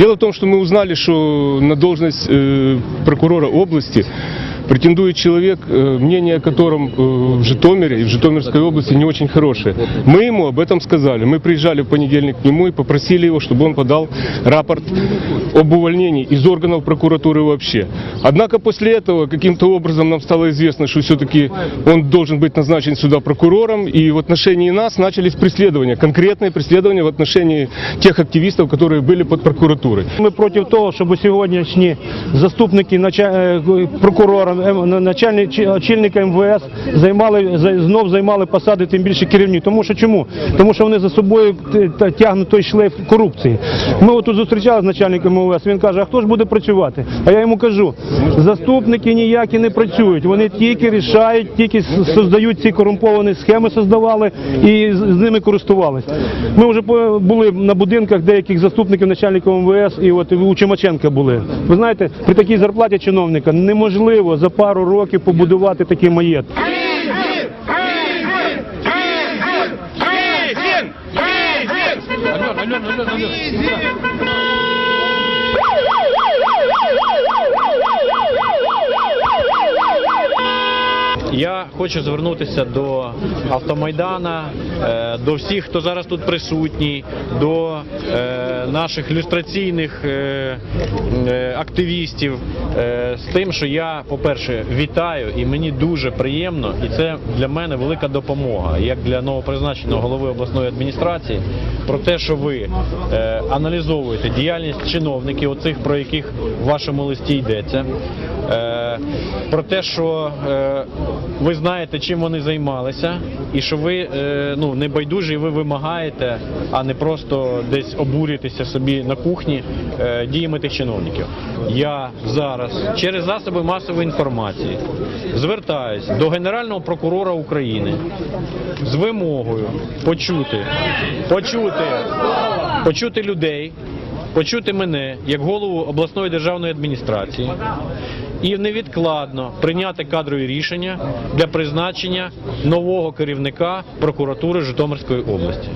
Дело в том, что мы узнали, что на должность э, прокурора области претендует человек, э, мнение о котором э, в Житомире и в Житомирской области не очень хорошее. Мы ему об этом сказали. Мы приезжали в понедельник к нему и попросили его, чтобы он подал рапорт об увольнении из органов прокуратуры вообще. Однако после этого каким-то образом нам стало известно, что все-таки он должен быть назначен сюда прокурором, и в отношении нас начались преследования, конкретные преследования в отношении тех активистов, которые были под прокуратурой. Ми проти того, щоб сьогоднішні заступники е, прокурора, очільника МВС займали знов займали посади, тим більше керівні. Тому що чому? Тому що вони за собою тягнуть той шлейф корупції. Ми отут зустрічалися з начальником МВС. Він каже: а хто ж буде працювати? А я йому кажу: заступники ніякі не працюють. Вони тільки рішають, тільки создають ці корумповані схеми, создавали і з ними користувались. Ми вже були на будинках деяких заступників начальників МВС, і от у Чумаченка були. Ви знаєте, при такій зарплаті чиновника неможливо за пару років побудувати такий маєток. Я хочу звернутися до автомайдана, до всіх, хто зараз тут присутній, до е, наших люстраційних е, е, активістів е, з тим, що я, по-перше, вітаю і мені дуже приємно, і це для мене велика допомога, як для новопризначеного голови обласної адміністрації, про те, що ви е, аналізовуєте діяльність чиновників, оцих про яких в вашому листі йдеться. Про те, що е, ви знаєте, чим вони займалися, і що ви е, ну, не байдужі, ви вимагаєте, а не просто десь обурюєтеся собі на кухні е, діями тих чиновників. Я зараз через засоби масової інформації звертаюсь до Генерального прокурора України з вимогою почути, почути, почути людей, почути мене як голову обласної державної адміністрації і невідкладно прийняти кадрові рішення для призначення нового керівника прокуратури Житомирської області.